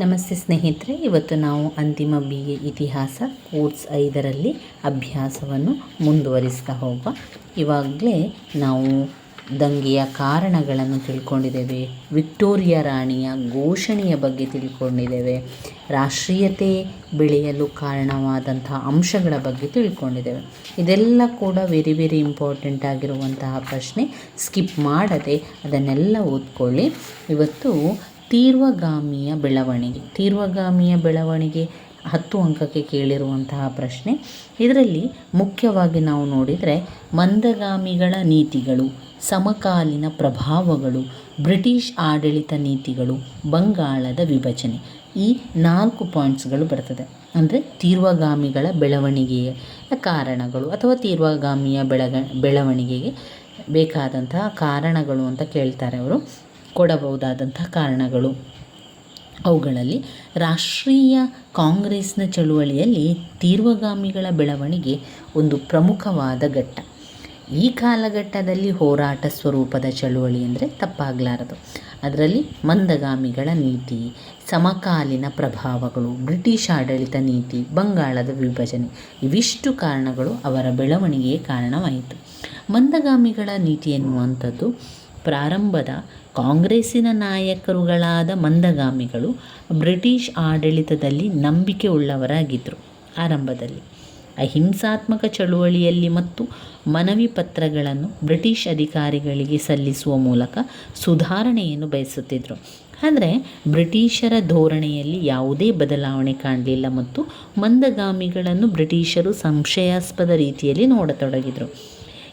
ನಮಸ್ತೆ ಸ್ನೇಹಿತರೆ, ಇವತ್ತು ನಾವು ಅಂತಿಮ ಬಿ ಎ ಇತಿಹಾಸ ಕೋರ್ಸ್ ಐದರಲ್ಲಿ ಅಭ್ಯಾಸವನ್ನು ಮುಂದುವರಿಸ್ತಾ ಹೋಗುವ. ಇವಾಗಲೇ ನಾವು ದಂಗೆಯ ಕಾರಣಗಳನ್ನು ತಿಳ್ಕೊಂಡಿದ್ದೇವೆ, ವಿಕ್ಟೋರಿಯಾ ರಾಣಿಯ ಘೋಷಣೆಯ ಬಗ್ಗೆ ತಿಳ್ಕೊಂಡಿದ್ದೇವೆ, ರಾಷ್ಟ್ರೀಯತೆ ಬೆಳೆಯಲು ಕಾರಣವಾದಂಥ ಅಂಶಗಳ ಬಗ್ಗೆ ತಿಳ್ಕೊಂಡಿದ್ದೇವೆ. ಇದೆಲ್ಲ ಕೂಡ ವೆರಿ ವೆರಿ ಇಂಪಾರ್ಟೆಂಟ್ ಆಗಿರುವಂತಹ ಪ್ರಶ್ನೆ. ಸ್ಕಿಪ್ ಮಾಡದೆ ಅದನ್ನೆಲ್ಲ ಓದ್ಕೊಳ್ಳಿ. ಇವತ್ತು ತೀರ್ವಗಾಮಿಯ ಬೆಳವಣಿಗೆ. ತೀರ್ವಗಾಮಿಯ ಬೆಳವಣಿಗೆ ಹತ್ತು ಅಂಕಕ್ಕೆ ಕೇಳಿರುವಂತಹ ಪ್ರಶ್ನೆ. ಇದರಲ್ಲಿ ಮುಖ್ಯವಾಗಿ ನಾವು ನೋಡಿದರೆ ಮಂದಗಾಮಿಗಳ ನೀತಿಗಳು, ಸಮಕಾಲೀನ ಪ್ರಭಾವಗಳು, ಬ್ರಿಟಿಷ್ ಆಡಳಿತ ನೀತಿಗಳು, ಬಂಗಾಳದ ವಿಭಜನೆ ಈ ನಾಲ್ಕು ಪಾಯಿಂಟ್ಸ್ಗಳು ಬರ್ತದೆ. ಅಂದರೆ ತೀರ್ವಗಾಮಿಗಳ ಬೆಳವಣಿಗೆಯ ಕಾರಣಗಳು ಅಥವಾ ತೀರ್ವಗಾಮಿಯ ಬೆಳಗ, ಬೆಳವಣಿಗೆಗೆ ಬೇಕಾದಂತಹ ಕಾರಣಗಳು ಅಂತ ಕೇಳ್ತಾರೆ ಅವರು. ಕೊಡಬಹುದಾದಂತಹ ಕಾರಣಗಳು. ಅವುಗಳಲ್ಲಿ ರಾಷ್ಟ್ರೀಯ ಕಾಂಗ್ರೆಸ್ನ ಚಳುವಳಿಯಲ್ಲಿ ತೀರ್ವಗಾಮಿಗಳ ಬೆಳವಣಿಗೆ ಒಂದು ಪ್ರಮುಖವಾದ ಘಟ್ಟ. ಈ ಕಾಲಘಟ್ಟದಲ್ಲಿ ಹೋರಾಟ ಸ್ವರೂಪದ ಚಳುವಳಿ ಅಂದರೆ ತಪ್ಪಾಗಲಾರದು. ಅದರಲ್ಲಿ ಮಂದಗಾಮಿಗಳ ನೀತಿ, ಸಮಕಾಲೀನ ಪ್ರಭಾವಗಳು, ಬ್ರಿಟಿಷ್ ಆಡಳಿತ ನೀತಿ, ಬಂಗಾಳದ ವಿಭಜನೆ, ಇವಿಷ್ಟು ಕಾರಣಗಳು ಅವರ ಬೆಳವಣಿಗೆಗೆ ಕಾರಣವಾಯಿತು. ಮಂದಗಾಮಿಗಳ ನೀತಿ ಎನ್ನುವಂಥದ್ದು ಪ್ರಾರಂಭದ ಕಾಂಗ್ರೆಸ್ಸಿನ ನಾಯಕರುಗಳಾದ ಮಂದಗಾಮಿಗಳು ಬ್ರಿಟಿಷ್ ಆಡಳಿತದಲ್ಲಿ ನಂಬಿಕೆ ಉಳ್ಳವರಾಗಿದ್ದರು ಆರಂಭದಲ್ಲಿ ಅಹಿಂಸಾತ್ಮಕ ಚಳುವಳಿಯಲ್ಲಿ ಮತ್ತು ಮನವಿ ಪತ್ರಗಳನ್ನು ಬ್ರಿಟಿಷ್ ಅಧಿಕಾರಿಗಳಿಗೆ ಸಲ್ಲಿಸುವ ಮೂಲಕ ಸುಧಾರಣೆಯನ್ನು ಬಯಸುತ್ತಿದ್ದರು ಆದರೆ ಬ್ರಿಟಿಷರ ಧೋರಣೆಯಲ್ಲಿ ಯಾವುದೇ ಬದಲಾವಣೆ ಕಾಣಲಿಲ್ಲ ಮತ್ತು ಮಂದಗಾಮಿಗಳನ್ನು ಬ್ರಿಟಿಷರು ಸಂಶಯಾಸ್ಪದ ರೀತಿಯಲ್ಲಿ ನೋಡತೊಡಗಿದರು.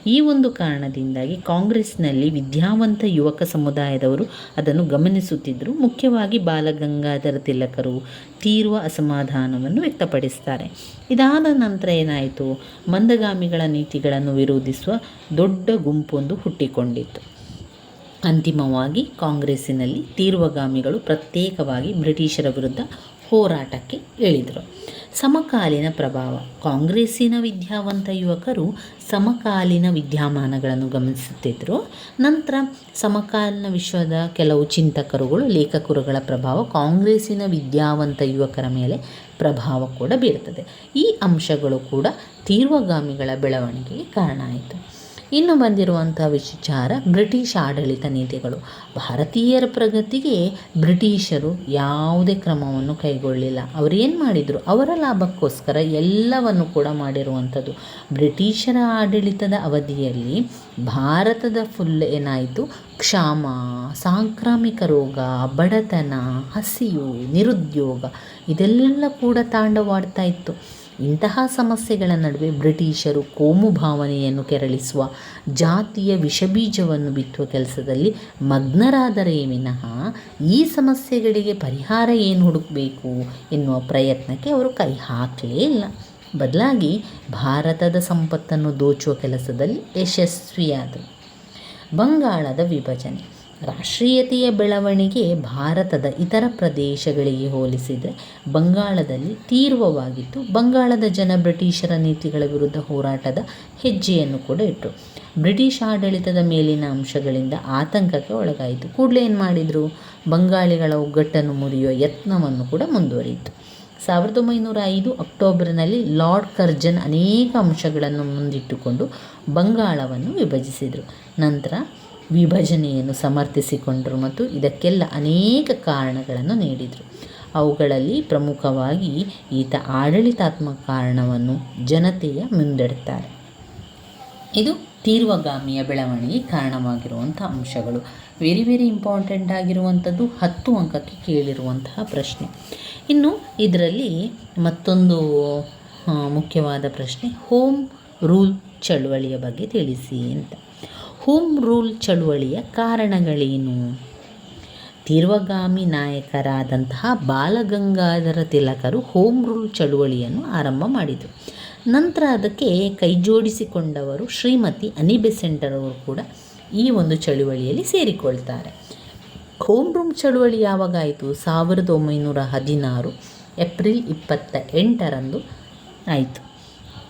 ಈ ಒಂದು ಕಾರಣದಿಂದಾಗಿ ಕಾಂಗ್ರೆಸ್ನಲ್ಲಿ ವಿದ್ಯಾವಂತ ಯುವಕ ಸಮುದಾಯದವರು ಅದನ್ನು ಗಮನಿಸುತ್ತಿದ್ದರು. ಮುಖ್ಯವಾಗಿ ಬಾಲಗಂಗಾಧರ ತಿಲಕರು ತೀರ್ವ ಅಸಮಾಧಾನವನ್ನು ವ್ಯಕ್ತಪಡಿಸ್ತಾರೆ. ಇದಾದ ನಂತರ ಏನಾಯಿತು? ಮಂದಗಾಮಿಗಳ ನೀತಿಗಳನ್ನು ವಿರೋಧಿಸುವ ದೊಡ್ಡ ಗುಂಪೊಂದು ಹುಟ್ಟಿಕೊಂಡಿತ್ತು. ಅಂತಿಮವಾಗಿ ಕಾಂಗ್ರೆಸ್ಸಿನಲ್ಲಿ ತೀರ್ವಗಾಮಿಗಳು ಪ್ರತ್ಯೇಕವಾಗಿ ಬ್ರಿಟಿಷರ ವಿರುದ್ಧ ಹೋರಾಟಕ್ಕೆ ಇಳಿದರು. ಸಮಕಾಲೀನ ಪ್ರಭಾವ. ಕಾಂಗ್ರೆಸ್ಸಿನ ವಿದ್ಯಾವಂತ ಯುವಕರು ಸಮಕಾಲೀನ ವಿದ್ಯಮಾನಗಳನ್ನು ಗಮನಿಸುತ್ತಿದ್ದರು. ನಂತರ ಸಮಕಾಲೀನ ವಿಶ್ವದ ಕೆಲವು ಚಿಂತಕರುಗಳು, ಲೇಖಕರುಗಳ ಪ್ರಭಾವ ಕಾಂಗ್ರೆಸ್ಸಿನ ವಿದ್ಯಾವಂತ ಯುವಕರ ಮೇಲೆ ಪ್ರಭಾವ ಕೂಡ ಬೀರುತ್ತದೆ. ಈ ಅಂಶಗಳು ಕೂಡ ತೀರ್ವಗಾಮಿಗಳ ಬೆಳವಣಿಗೆಗೆ ಕಾರಣ ಆಯಿತು. ಇನ್ನು ಬಂದಿರುವಂಥ ವಿಚಾರ ಬ್ರಿಟಿಷ್ ಆಡಳಿತ ನೀತಿಗಳು. ಭಾರತೀಯರ ಪ್ರಗತಿಗೆ ಬ್ರಿಟಿಷರು ಯಾವುದೇ ಕ್ರಮವನ್ನು ಕೈಗೊಳ್ಳಲಿಲ್ಲ ಅವರೇನು ಮಾಡಿದರು? ಅವರ ಲಾಭಕ್ಕೋಸ್ಕರ ಎಲ್ಲವನ್ನು ಕೂಡ ಮಾಡಿರುವಂಥದ್ದು. ಬ್ರಿಟಿಷರ ಆಡಳಿತದ ಅವಧಿಯಲ್ಲಿ ಭಾರತದ ಫುಲ್ ಏನಾಯಿತು? ಕ್ಷಾಮ, ಸಾಂಕ್ರಾಮಿಕ ರೋಗ, ಬಡತನ, ಹಸಿವು, ನಿರುದ್ಯೋಗ ಇದೆಲ್ಲ ಕೂಡ ತಾಂಡವಾಡ್ತಾ ಇತ್ತು. ಇಂತಹ ಸಮಸ್ಯೆಗಳ ನಡುವೆ ಬ್ರಿಟಿಷರು ಕೋಮು ಭಾವನೆಯನ್ನು ಕೆರಳಿಸುವ ಜಾತಿಯ ವಿಷಬೀಜವನ್ನು ಬಿತ್ತುವ ಕೆಲಸದಲ್ಲಿ ಮಗ್ನರಾದರೆ ವಿನಃ ಈ ಸಮಸ್ಯೆಗಳಿಗೆ ಪರಿಹಾರ ಏನು ಹುಡುಕಬೇಕು ಎನ್ನುವ ಪ್ರಯತ್ನಕ್ಕೆ ಅವರು ಕೈ ಹಾಕಲೇ ಇಲ್ಲ. ಬದಲಾಗಿ ಭಾರತದ ಸಂಪತ್ತನ್ನು ದೋಚುವ ಕೆಲಸದಲ್ಲಿ ಯಶಸ್ವಿಯಾದರು. ಬಂಗಾಳದ ವಿಭಜನೆ. ರಾಷ್ಟ್ರೀಯತೆಯ ಬೆಳವಣಿಗೆ ಭಾರತದ ಇತರ ಪ್ರದೇಶಗಳಿಗೆ ಹೋಲಿಸಿದರೆ ಬಂಗಾಳದಲ್ಲಿ ತೀವ್ರವಾಗಿತ್ತು. ಬಂಗಾಳದ ಜನ ಬ್ರಿಟಿಷರ ನೀತಿಗಳ ವಿರುದ್ಧ ಹೋರಾಟದ ಹೆಜ್ಜೆಯನ್ನು ಕೂಡ ಇಟ್ಟರು ಬ್ರಿಟಿಷ್ ಆಡಳಿತದ ಮೇಲಿನ ಅಂಶಗಳಿಂದ ಆತಂಕಕ್ಕೆ ಒಳಗಾಯಿತು. ಕೂಡಲೇ ಏನು ಮಾಡಿದರು? ಬಂಗಾಳಿಗಳ ಒಗ್ಗಟ್ಟನ್ನು ಮುರಿಯುವ ಯತ್ನವನ್ನು ಕೂಡ ಮುಂದುವರಿಯಿತು. ಸಾವಿರದ ಒಂಬೈನೂರ ಐದು ಅಕ್ಟೋಬರ್ನಲ್ಲಿ ಲಾರ್ಡ್ ಕರ್ಜನ್ ಅನೇಕ ಅಂಶಗಳನ್ನು ಮುಂದಿಟ್ಟುಕೊಂಡು ಬಂಗಾಳವನ್ನು ವಿಭಜಿಸಿದರು. ನಂತರ ವಿಭಜನೆಯನ್ನು ಸಮರ್ಥಿಸಿಕೊಂಡರು ಮತ್ತು ಇದಕ್ಕೆಲ್ಲ ಅನೇಕ ಕಾರಣಗಳನ್ನು ನೀಡಿದರು. ಅವುಗಳಲ್ಲಿ ಪ್ರಮುಖವಾಗಿ ಈತ ಆಡಳಿತಾತ್ಮಕ ಕಾರಣವನ್ನು ಜನತೆಯ ಮುಂದಿಡುತ್ತಾರೆ ಇದು ತೀರ್ವಗಾಮಿಯ ಬೆಳವಣಿಗೆ ಕಾರಣವಾಗಿರುವಂಥ ಅಂಶಗಳು. ವೆರಿ ವೆರಿ ಇಂಪಾರ್ಟೆಂಟ್ ಆಗಿರುವಂಥದ್ದು ಹತ್ತು ಅಂಕಕ್ಕೆ ಕೇಳಿರುವಂತಹ ಪ್ರಶ್ನೆ. ಇನ್ನು ಇದರಲ್ಲಿ ಮತ್ತೊಂದು ಮುಖ್ಯವಾದ ಪ್ರಶ್ನೆ, ಹೋಮ್ ರೂಲ್ ಚಳುವಳಿಯ ಬಗ್ಗೆ ತಿಳಿಸಿ ಅಂತ. ಹೋಮ್ ರೂಲ್ ಚಳುವಳಿಯ ಕಾರಣಗಳೇನು? ತೀರ್ವಗಾಮಿ ನಾಯಕರಾದಂತಹ ಬಾಲಗಂಗಾಧರ ತಿಲಕರು ಹೋಮ್ ರೂಲ್ ಚಳುವಳಿಯನ್ನು ಆರಂಭ ಮಾಡಿದರು. ನಂತರ ಅದಕ್ಕೆ ಕೈಜೋಡಿಸಿಕೊಂಡವರು ಶ್ರೀಮತಿ ಅನಿಬೆಸೆಂಟರವರು ಕೂಡ ಈ ಒಂದು ಚಳುವಳಿಯಲ್ಲಿ ಸೇರಿಕೊಳ್ತಾರೆ. ಹೋಮ್ ರೂಮ್ ಚಳುವಳಿ ಯಾವಾಗಾಯಿತು? ಸಾವಿರದ ಒಂಬೈನೂರ ಹದಿನಾರು ಏಪ್ರಿಲ್ ಇಪ್ಪತ್ತ ಎಂಟರಂದು ಆಯಿತು.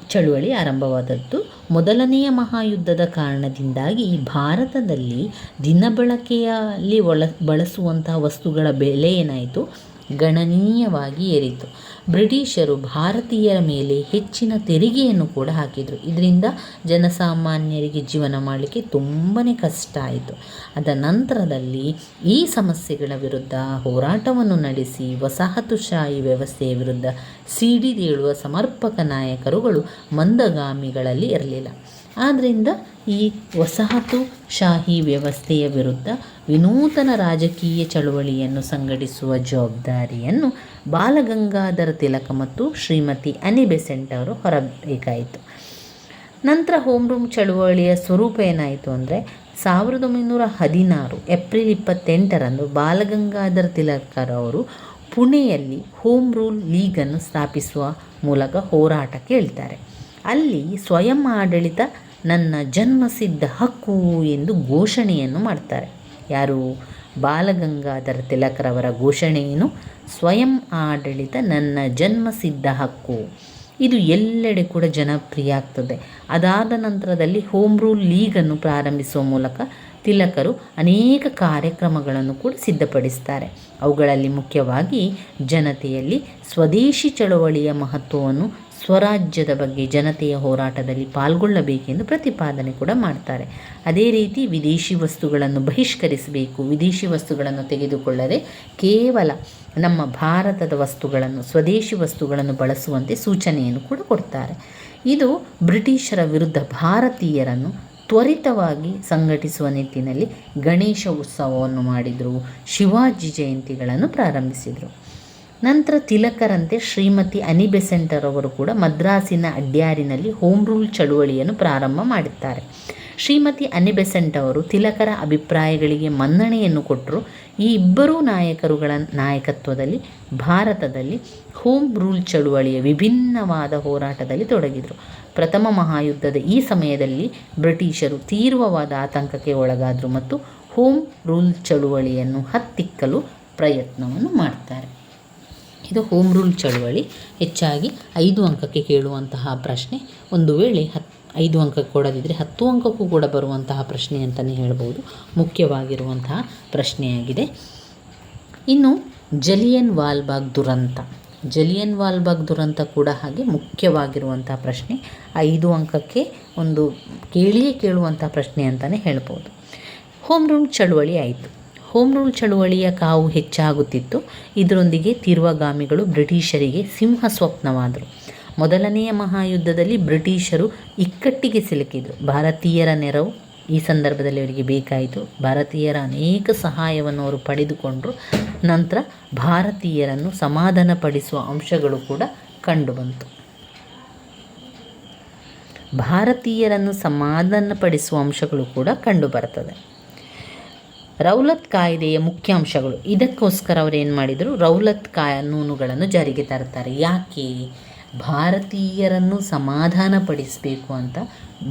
ಚಳುವಳಿ ಆರಂಭವಾದದ್ದು. ಮೊದಲನೆಯ ಮಹಾಯುದ್ಧದ ಕಾರಣದಿಂದಾಗಿ ಭಾರತದಲ್ಲಿ ದಿನಬಳಕೆಯಲ್ಲಿ ಒಳ ಬಳಸುವಂತಹ ವಸ್ತುಗಳ ಬೆಲೆ ಏನಾಯಿತು? ಗಣನೀಯವಾಗಿ ಏರಿತು. ಬ್ರಿಟಿಷರು ಭಾರತೀಯರ ಮೇಲೆ ಹೆಚ್ಚಿನ ತೆರಿಗೆಯನ್ನು ಕೂಡ ಹಾಕಿದರು. ಇದರಿಂದ ಜನಸಾಮಾನ್ಯರಿಗೆ ಜೀವನ ಮಾಡಲಿಕ್ಕೆ ತುಂಬಾ ಕಷ್ಟ ಆಯಿತು. ಅದ ನಂತರದಲ್ಲಿ ಈ ಸಮಸ್ಯೆಗಳ ವಿರುದ್ಧ ಹೋರಾಟವನ್ನು ನಡೆಸಿ ವಸಾಹತುಶಾಹಿ ವ್ಯವಸ್ಥೆಯ ವಿರುದ್ಧ ಸಿಡಿದೇಳುವ ಸಮರ್ಪಕ ನಾಯಕರುಗಳು ಮಂದಗಾಮಿಗಳಲ್ಲಿ ಇರಲಿಲ್ಲ. ಆದ್ದರಿಂದ ಈ ವಸಾಹತು ಶಾಹಿ ವ್ಯವಸ್ಥೆಯ ವಿರುದ್ಧ ವಿನೂತನ ರಾಜಕೀಯ ಚಳುವಳಿಯನ್ನು ಸಂಘಟಿಸುವ ಜವಾಬ್ದಾರಿಯನ್ನು ಬಾಲಗಂಗಾಧರ ತಿಲಕ ಮತ್ತು ಶ್ರೀಮತಿ ಅನಿಬೆಸೆಂಟ್ ಅವರು ಹೊರಬೇಕಾಯಿತು. ನಂತರ ಹೋಮ್ ರೂಮ್ ಚಳುವಳಿಯ ಸ್ವರೂಪ ಏನಾಯಿತು ಅಂದರೆ ಸಾವಿರದ ಒಂಬೈನೂರ ಹದಿನಾರು ಏಪ್ರಿಲ್ ಇಪ್ಪತ್ತೆಂಟರಂದು ಬಾಲಗಂಗಾಧರ ತಿಲಕರವರು ಪುಣೆಯಲ್ಲಿ ಹೋಮ್ ರೂಲ್ ಲೀಗನ್ನು ಸ್ಥಾಪಿಸುವ ಮೂಲಕ ಹೋರಾಟಕ್ಕೆ ಹೇಳ್ತಾರೆ ಅಲ್ಲಿ ಸ್ವಯಂ ಆಡಳಿತ ನನ್ನ ಜನ್ಮಸಿದ್ಧ ಹಕ್ಕು ಎಂದು ಘೋಷಣೆಯನ್ನು ಮಾಡ್ತಾರೆ. ಯಾರು? ಬಾಲಗಂಗಾಧರ ತಿಲಕರವರ ಘೋಷಣೆ ಏನು? ಸ್ವಯಂ ಆಡಳಿತ ನನ್ನ ಜನ್ಮಸಿದ್ಧ ಹಕ್ಕು. ಇದು ಎಲ್ಲೆಡೆ ಕೂಡ ಜನಪ್ರಿಯ ಆಗ್ತದೆ. ಅದಾದ ನಂತರದಲ್ಲಿ ಹೋಮ್ ರೂಲ್ ಲೀಗನ್ನು ಪ್ರಾರಂಭಿಸುವ ಮೂಲಕ ತಿಲಕರು ಅನೇಕ ಕಾರ್ಯಕ್ರಮಗಳನ್ನು ಕೂಡ ಸಿದ್ಧಪಡಿಸ್ತಾರೆ. ಅವುಗಳಲ್ಲಿ ಮುಖ್ಯವಾಗಿ ಜನತೆಯಲ್ಲಿ ಸ್ವದೇಶಿ ಚಳವಳಿಯ ಮಹತ್ವವನ್ನು ಸ್ವರಾಜ್ಯದ ಬಗ್ಗೆ ಜನತೆಯ ಹೋರಾಟದಲ್ಲಿ ಪಾಲ್ಗೊಳ್ಳಬೇಕೆಂದು ಪ್ರತಿಪಾದನೆ ಕೂಡ ಮಾಡ್ತಾರೆ. ಅದೇ ರೀತಿ ವಿದೇಶಿ ವಸ್ತುಗಳನ್ನು ಬಹಿಷ್ಕರಿಸಬೇಕು, ವಿದೇಶಿ ವಸ್ತುಗಳನ್ನು ತೆಗೆದುಕೊಳ್ಳದೆ ಕೇವಲ ನಮ್ಮ ಭಾರತದ ವಸ್ತುಗಳನ್ನು, ಸ್ವದೇಶಿ ವಸ್ತುಗಳನ್ನು ಬಳಸುವಂತೆ ಸೂಚನೆಯನ್ನು ಕೂಡ ಕೊಡ್ತಾರೆ. ಇದು ಬ್ರಿಟಿಷರ ವಿರುದ್ಧ ಭಾರತೀಯರನ್ನು ತ್ವರಿತವಾಗಿ ಸಂಘಟಿಸುವ ನಿಟ್ಟಿನಲ್ಲಿ ಗಣೇಶ ಉತ್ಸವವನ್ನು ಮಾಡಿದರು, ಶಿವಾಜಿ ಜಯಂತಿಗಳನ್ನು ಪ್ರಾರಂಭಿಸಿದರು. ನಂತರ ತಿಲಕರಂತೆ ಶ್ರೀಮತಿ ಅನಿ ಬೆಸೆಂಟರ್ ಅವರು ಕೂಡ ಮದ್ರಾಸಿನ ಅಡ್ಯಾರಿನಲ್ಲಿ ಹೋಮ್ ರೂಲ್ ಚಳುವಳಿಯನ್ನು ಪ್ರಾರಂಭ ಮಾಡುತ್ತಾರೆ ಶ್ರೀಮತಿ ಅನಿಬೆಸೆಂಟ್ ಅವರು ತಿಲಕರ ಅಭಿಪ್ರಾಯಗಳಿಗೆ ಮನ್ನಣೆಯನ್ನು ಕೊಟ್ಟರು. ಈ ಇಬ್ಬರೂ ನಾಯಕರುಗಳ ನಾಯಕತ್ವದಲ್ಲಿ, ಭಾರತದಲ್ಲಿ ಹೋಮ್ ರೂಲ್ ಚಳುವಳಿಯ ವಿಭಿನ್ನವಾದ ಹೋರಾಟದಲ್ಲಿ ತೊಡಗಿದರು. ಪ್ರಥಮ ಮಹಾಯುದ್ಧದ ಈ ಸಮಯದಲ್ಲಿ ಬ್ರಿಟಿಷರು ತೀವ್ರವಾದ ಆತಂಕಕ್ಕೆ ಒಳಗಾದರು ಮತ್ತು ಹೋಮ್ ರೂಲ್ ಚಳುವಳಿಯನ್ನು ಹತ್ತಿಕ್ಕಲು ಪ್ರಯತ್ನವನ್ನು ಮಾಡ್ತಾರೆ. ಇದು ಹೋಮ್ ರೂಲ್ ಚಳುವಳಿ. ಹೆಚ್ಚಾಗಿ ಐದು ಅಂಕಕ್ಕೆ ಕೇಳುವಂತಹ ಪ್ರಶ್ನೆ. ಒಂದು ವೇಳೆ ಹತ್ತು ಐದು ಅಂಕ ಕೊಡದಿದ್ದರೆ ಹತ್ತು ಅಂಕಕ್ಕೂ ಕೂಡ ಬರುವಂತಹ ಪ್ರಶ್ನೆ ಅಂತಲೇ ಹೇಳ್ಬೋದು. ಮುಖ್ಯವಾಗಿರುವಂತಹ ಪ್ರಶ್ನೆಯಾಗಿದೆ. ಇನ್ನು ಜಲಿಯನ್ ವಾಲ್ಬಾಗ್ ದುರಂತ. ಜಲಿಯನ್ ವಾಲ್ಬಾಗ್ ದುರಂತ ಕೂಡ ಹಾಗೆ ಮುಖ್ಯವಾಗಿರುವಂಥ ಪ್ರಶ್ನೆ. ಐದು ಅಂಕಕ್ಕೆ ಒಂದು ಕೇಳಿಯೇ ಕೇಳುವಂಥ ಪ್ರಶ್ನೆ ಅಂತಲೇ ಹೇಳ್ಬೋದು. ಹೋಮ್ ರೂಮ್ ಚಳುವಳಿ ಆಯಿತು. ಹೋಮ್ ರೂಲ್ ಚಳುವಳಿಯ ಕಾವು ಹೆಚ್ಚಾಗುತ್ತಿತ್ತು. ಇದರೊಂದಿಗೆ ತೀರ್ವಗಾಮಿಗಳು ಬ್ರಿಟಿಷರಿಗೆ ಸಿಂಹ ಸ್ವಪ್ನವಾದರು. ಮೊದಲನೆಯ ಮಹಾಯುದ್ಧದಲ್ಲಿ ಬ್ರಿಟಿಷರು ಇಕ್ಕಟ್ಟಿಗೆ ಸಿಲುಕಿದರು. ಭಾರತೀಯರ ನೆರವು ಈ ಸಂದರ್ಭದಲ್ಲಿ ಅವರಿಗೆ ಬೇಕಾಯಿತು. ಭಾರತೀಯರ ಅನೇಕ ಸಹಾಯವನ್ನು ಅವರು ಪಡೆದುಕೊಂಡರು. ನಂತರ ಭಾರತೀಯರನ್ನು ಸಮಾಧಾನಪಡಿಸುವ ಅಂಶಗಳು ಕೂಡ ಕಂಡುಬಂತು. ಭಾರತೀಯರನ್ನು ಸಮಾಧಾನಪಡಿಸುವ ಅಂಶಗಳು ಕೂಡ ಕಂಡುಬರ್ತದೆ. ರೌಲತ್ ಕಾಯ್ದೆಯ ಮುಖ್ಯಾಂಶಗಳು. ಇದಕ್ಕೋಸ್ಕರ ಅವರು ಏನು ಮಾಡಿದರು? ರೌಲತ್ ಕಾನೂನುಗಳನ್ನು ಜಾರಿಗೆ ತರ್ತಾರೆ ಯಾಕೆ? ಭಾರತೀಯರನ್ನು ಸಮಾಧಾನಪಡಿಸಬೇಕು ಅಂತ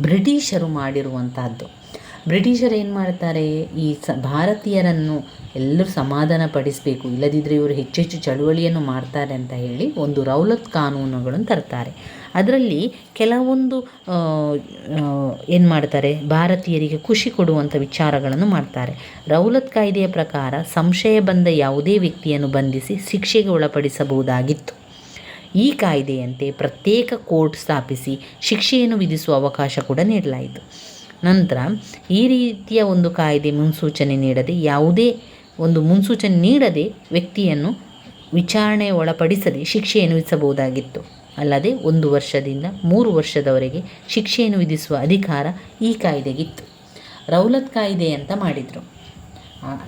ಬ್ರಿಟಿಷರು ಮಾಡಿರುವಂತಹದ್ದು. ಬ್ರಿಟಿಷರು ಏನು ಮಾಡ್ತಾರೆ? ಈ ಸ, ಭಾರತೀಯರನ್ನು ಎಲ್ಲರೂ ಸಮಾಧಾನ ಪಡಿಸಬೇಕು. ಇಲ್ಲದಿದ್ದರೆ ಇವರು ಹೆಚ್ಚೆಚ್ಚು ಚಳುವಳಿಯನ್ನು ಮಾಡ್ತಾರೆ ಅಂತ ಹೇಳಿ ಒಂದು ರೌಲತ್ ಕಾನೂನುಗಳನ್ನು ತರ್ತಾರೆ. ಅದರಲ್ಲಿ ಕೆಲವೊಂದು ಏನು ಮಾಡ್ತಾರೆ? ಭಾರತೀಯರಿಗೆ ಖುಷಿ ಕೊಡುವಂಥ ವಿಚಾರಗಳನ್ನು ಮಾಡ್ತಾರೆ. ರೌಲತ್ ಕಾಯ್ದೆಯ ಪ್ರಕಾರ ಸಂಶಯ ಬಂದ ಯಾವುದೇ ವ್ಯಕ್ತಿಯನ್ನು ಬಂಧಿಸಿ ಶಿಕ್ಷೆಗೆ ಒಳಪಡಿಸಬಹುದಾಗಿತ್ತು. ಈ ಕಾಯ್ದೆಯಂತೆ ಪ್ರತ್ಯೇಕ ಕೋರ್ಟ್ ಸ್ಥಾಪಿಸಿ ಶಿಕ್ಷೆಯನ್ನು ವಿಧಿಸುವ ಅವಕಾಶ ಕೂಡ ನೀಡಲಾಯಿತು. ನಂತರ ಈ ರೀತಿಯ ಒಂದು ಕಾಯ್ದೆ ಮುನ್ಸೂಚನೆ ನೀಡದೆ, ಯಾವುದೇ ಒಂದು ಮುನ್ಸೂಚನೆ ನೀಡದೆ ವ್ಯಕ್ತಿಯನ್ನು ವಿಚಾರಣೆ ಒಳಪಡಿಸದೆ ಶಿಕ್ಷೆಯನ್ನು ವಿಧಿಸಬಹುದಾಗಿತ್ತು ಅಲ್ಲದೆ ಒಂದು ವರ್ಷದಿಂದ ಮೂರು ವರ್ಷದವರೆಗೆ ಶಿಕ್ಷೆಯನ್ನು ವಿಧಿಸುವ ಅಧಿಕಾರ ಈ ಕಾಯ್ದೆಗಿತ್ತು. ರೌಲತ್ ಕಾಯ್ದೆ ಅಂತ ಮಾಡಿದರು.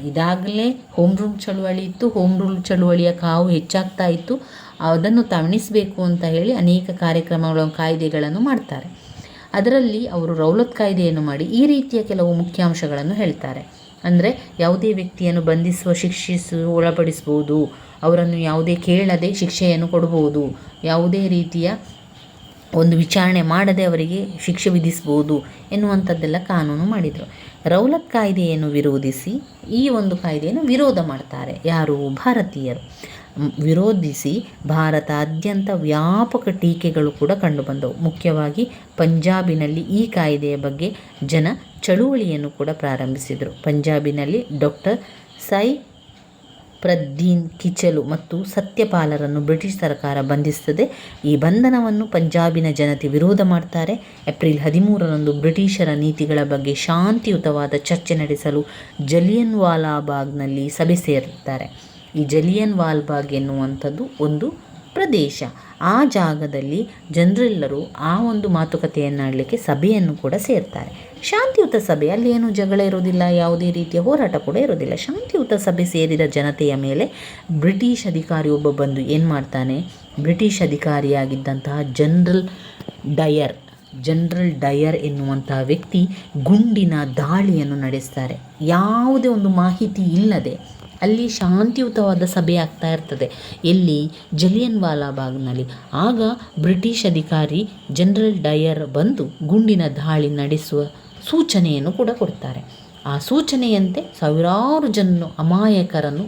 ಇದಾಗಲೇ ಹೋಮ್ ರೂಲ್ ಚಳುವಳಿ ಇತ್ತು. ಹೋಮ್ ರೂಲ್ ಚಳುವಳಿಯ ಕಾವು ಹೆಚ್ಚಾಗ್ತಾ ಇತ್ತು. ಅದನ್ನು ತಣಿಸಬೇಕು ಅಂತ ಹೇಳಿ ಅನೇಕ ಕಾರ್ಯಕ್ರಮಗಳು, ಕಾಯ್ದೆಗಳನ್ನು ಮಾಡ್ತಾರೆ. ಅದರಲ್ಲಿ ಅವರು ರೌಲತ್ ಕಾಯ್ದೆಯನ್ನು ಮಾಡಿ ಈ ರೀತಿಯ ಕೆಲವು ಮುಖ್ಯಾಂಶಗಳನ್ನು ಹೇಳ್ತಾರೆ. ಅಂದರೆ ಯಾವುದೇ ವ್ಯಕ್ತಿಯನ್ನು ಬಂಧಿಸುವ, ಶಿಕ್ಷಿಸು, ಒಳಪಡಿಸ್ಬೋದು, ಅವರನ್ನು ಯಾವುದೇ ಕೇಳದೆ ಶಿಕ್ಷೆಯನ್ನು ಕೊಡ್ಬೋದು, ಯಾವುದೇ ರೀತಿಯ ಒಂದು ವಿಚಾರಣೆ ಮಾಡದೆ ಅವರಿಗೆ ಶಿಕ್ಷೆ ವಿಧಿಸ್ಬೋದು ಎನ್ನುವಂಥದ್ದೆಲ್ಲ ಕಾನೂನು ಮಾಡಿದರು. ರೌಲತ್ ಕಾಯ್ದೆಯನ್ನು ವಿರೋಧಿಸಿ ಈ ಒಂದು ಕಾಯ್ದೆಯನ್ನು ವಿರೋಧ ಮಾಡ್ತಾರೆ. ಯಾರು? ಭಾರತೀಯರು. ವಿರೋಧಿಸಿ ಭಾರತಾದ್ಯಂತ ವ್ಯಾಪಕ ಟೀಕೆಗಳು ಕೂಡ ಕಂಡುಬಂದವು. ಮುಖ್ಯವಾಗಿ ಪಂಜಾಬಿನಲ್ಲಿ ಈ ಕಾಯ್ದೆಯ ಬಗ್ಗೆ ಜನ ಚಳುವಳಿಯನ್ನು ಕೂಡ ಪ್ರಾರಂಭಿಸಿದರು. ಪಂಜಾಬಿನಲ್ಲಿ ಡಾಕ್ಟರ್ ಸೈ ಪ್ರದ್ದೀನ್ ಕಿಚಲು ಮತ್ತು ಸತ್ಯಪಾಲರನ್ನು ಬ್ರಿಟಿಷ್ ಸರ್ಕಾರ ಬಂಧಿಸುತ್ತದೆ. ಈ ಬಂಧನವನ್ನು ಪಂಜಾಬಿನ ಜನತೆ ವಿರೋಧ ಮಾಡ್ತಾರೆ. ಏಪ್ರಿಲ್ ಹದಿಮೂರರಂದು ಬ್ರಿಟಿಷರ ನೀತಿಗಳ ಬಗ್ಗೆ ಶಾಂತಿಯುತವಾದ ಚರ್ಚೆ ನಡೆಸಲು ಜಲಿಯನ್ ವಾಲಾಬಾಗ್ನಲ್ಲಿ ಸಭೆ ಸೇರುತ್ತಾರೆ ಈ ಜಲಿಯನ್ ವಾಲ್ಬಾಗ್ ಎನ್ನುವಂಥದ್ದು ಒಂದು ಪ್ರದೇಶ. ಆ ಜಾಗದಲ್ಲಿ ಜನರೆಲ್ಲರೂ ಆ ಒಂದು ಮಾತುಕತೆಯನ್ನಾಡಲಿಕ್ಕೆ ಸಭೆಯನ್ನು ಕೂಡ ಸೇರ್ತಾರೆ. ಶಾಂತಿಯುತ ಸಭೆ ಅಲ್ಲಿ ಏನು ಜಗಳ ಇರೋದಿಲ್ಲ ಯಾವುದೇ ರೀತಿಯ ಹೋರಾಟ ಕೂಡ ಇರೋದಿಲ್ಲ ಶಾಂತಿಯುತ ಸಭೆ ಸೇರಿದ ಜನತೆಯ ಮೇಲೆ ಬ್ರಿಟಿಷ್ ಅಧಿಕಾರಿ ಒಬ್ಬ ಬಂದು ಏನು ಮಾಡ್ತಾನೆ? ಬ್ರಿಟಿಷ್ ಅಧಿಕಾರಿಯಾಗಿದ್ದಂತಹ ಜನರಲ್ ಡಯರ್ ಜನರಲ್ ಡಯರ್ ಎನ್ನುವಂತಹ ವ್ಯಕ್ತಿ ಗುಂಡಿನ ದಾಳಿಯನ್ನು ನಡೆಸ್ತಾರೆ. ಯಾವುದೇ ಒಂದು ಮಾಹಿತಿ ಇಲ್ಲದೆ ಅಲ್ಲಿ ಶಾಂತಿಯುತವಾದ ಸಭೆ ಆಗ್ತಾ ಇರ್ತದೆ. ಎಲ್ಲಿ? ಜಲಿಯನ್ ವಾಲಾಬಾಗ್ನಲ್ಲಿ ಆಗ ಬ್ರಿಟಿಷ್ ಅಧಿಕಾರಿ ಜನರಲ್ ಡಯರ್ ಬಂದು ಗುಂಡಿನ ದಾಳಿ ನಡೆಸುವ ಸೂಚನೆಯನ್ನು ಕೂಡ ಕೊಡ್ತಾರೆ. ಆ ಸೂಚನೆಯಂತೆ ಸಾವಿರಾರು ಜನರು ಅಮಾಯಕರನ್ನು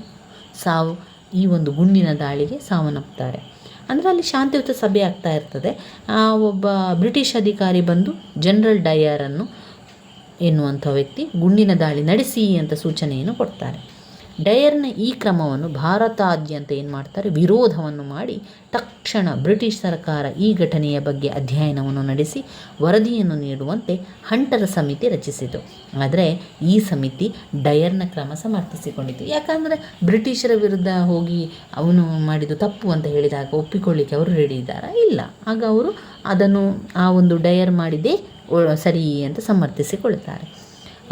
ಸಾವು, ಈ ಒಂದು ಗುಂಡಿನ ದಾಳಿಗೆ ಸಾವನ್ನಪ್ತಾರೆ. ಅಂದರೆ ಅಲ್ಲಿ ಶಾಂತಿಯುತ ಸಭೆ ಆಗ್ತಾ ಇರ್ತದೆ. ಆ ಒಬ್ಬ ಬ್ರಿಟಿಷ್ ಅಧಿಕಾರಿ ಬಂದು ಜನರಲ್ ಡಯರನ್ನು ಎನ್ನುವಂಥ ವ್ಯಕ್ತಿ ಗುಂಡಿನ ದಾಳಿ ನಡೆಸಿ ಅಂತ ಸೂಚನೆಯನ್ನು ಕೊಡ್ತಾರೆ. ಡಯರ್ನ ಈ ಕ್ರಮವನ್ನು ಭಾರತಾದ್ಯಂತ ಏನು ಮಾಡ್ತಾರೆ? ವಿರೋಧವನ್ನು ಮಾಡಿ ತಕ್ಷಣ ಬ್ರಿಟಿಷ್ ಸರ್ಕಾರ ಈ ಘಟನೆಯ ಬಗ್ಗೆ ಅಧ್ಯಯನವನ್ನು ನಡೆಸಿ ವರದಿಯನ್ನು ನೀಡುವಂತೆ ಹಂಟರ ಸಮಿತಿ ರಚಿಸಿತು. ಆದರೆ ಈ ಸಮಿತಿ ಡಯರ್ನ ಕ್ರಮ ಸಮರ್ಥಿಸಿಕೊಂಡಿತು ಯಾಕಂದರೆ ಬ್ರಿಟಿಷರ ವಿರುದ್ಧ ಹೋಗಿ ಅವನು ಮಾಡಿದ್ದು ತಪ್ಪು ಅಂತ ಹೇಳಿದಾಗ ಒಪ್ಪಿಕೊಳ್ಳಿಕ್ಕೆ ಅವರು ರೆಡಿ ಇದ್ದಾರಾ? ಇಲ್ಲ. ಆಗ ಅವರು ಅದನ್ನು ಆ ಒಂದು ಡಯರ್ ಮಾಡಿದ್ದೇ ಸರಿ ಅಂತ ಸಮರ್ಥಿಸಿಕೊಳ್ಳುತ್ತಾರೆ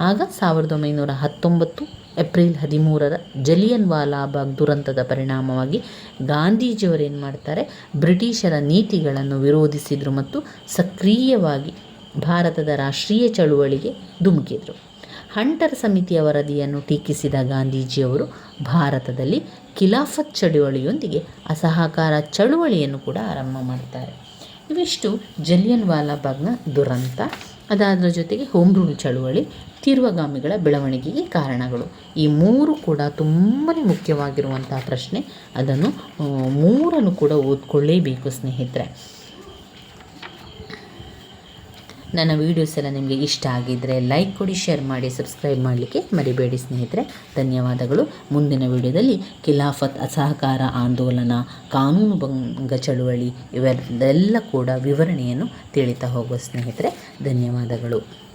ಆಗ ಸಾವಿರದ ಒಂಬೈನೂರ ಹತ್ತೊಂಬತ್ತು ಏಪ್ರಿಲ್ ಹದಿಮೂರರ ಜಲಿಯನ್ ವಾಲಾಬಾಗ್ ದುರಂತದ ಪರಿಣಾಮವಾಗಿ ಗಾಂಧೀಜಿಯವರು ಏನು ಮಾಡ್ತಾರೆ? ಬ್ರಿಟಿಷರ ನೀತಿಗಳನ್ನು ವಿರೋಧಿಸಿದರು ಮತ್ತು ಸಕ್ರಿಯವಾಗಿ ಭಾರತದ ರಾಷ್ಟ್ರೀಯ ಚಳುವಳಿಗೆ ಧುಮುಕಿದರು. ಹಂಟರ್ ಸಮಿತಿಯ ವರದಿಯನ್ನು ಟೀಕಿಸಿದ ಗಾಂಧೀಜಿಯವರು ಭಾರತದಲ್ಲಿ ಖಿಲಾಫತ್ ಚಳುವಳಿಯೊಂದಿಗೆ ಅಸಹಕಾರ ಚಳುವಳಿಯನ್ನು ಕೂಡ ಆರಂಭ ಮಾಡ್ತಾರೆ. ಇವಿಷ್ಟು ಜಲಿಯನ್ ವಾಲಾಬಾಗ್ನ ದುರಂತ. ಅದಾದರ ಜೊತೆಗೆ ಹೋಮ್ ರೂಲ್ ಚಳುವಳಿ, ತೀರ್ವಗಾಮಿಗಳ ಬೆಳವಣಿಗೆಗೆ ಕಾರಣಗಳು. ಈ ಮೂರು ಕೂಡ ತುಂಬಾ ಮುಖ್ಯವಾಗಿರುವಂತಹ ಪ್ರಶ್ನೆ. ಅದನ್ನು ಮೂರನ್ನು ಕೂಡ ಓದ್ಕೊಳ್ಳೇಬೇಕು ಸ್ನೇಹಿತರೆ. ನನ್ನ ವೀಡಿಯೋಸ್ ಎಲ್ಲ ನಿಮಗೆ ಇಷ್ಟ ಆಗಿದ್ದರೆ ಲೈಕ್ ಕೊಡಿ ಶೇರ್ ಮಾಡಿ ಸಬ್ಸ್ಕ್ರೈಬ್ ಮಾಡಲಿಕ್ಕೆ ಮರಿಬೇಡಿ ಸ್ನೇಹಿತರೆ. ಧನ್ಯವಾದಗಳು. ಮುಂದಿನ ವಿಡಿಯೋದಲ್ಲಿ ಖಿಲಾಫತ್, ಅಸಹಕಾರ, ಆಂದೋಲನ, ಕಾನೂನು ಭಂಗ ಚಳುವಳಿ, ಇವೆಲ್ಲ ಕೂಡ ವಿವರಣೆಯನ್ನು ತಿಳಿತಾ ಹೋಗುವ ಸ್ನೇಹಿತರೆ. ಧನ್ಯವಾದಗಳು.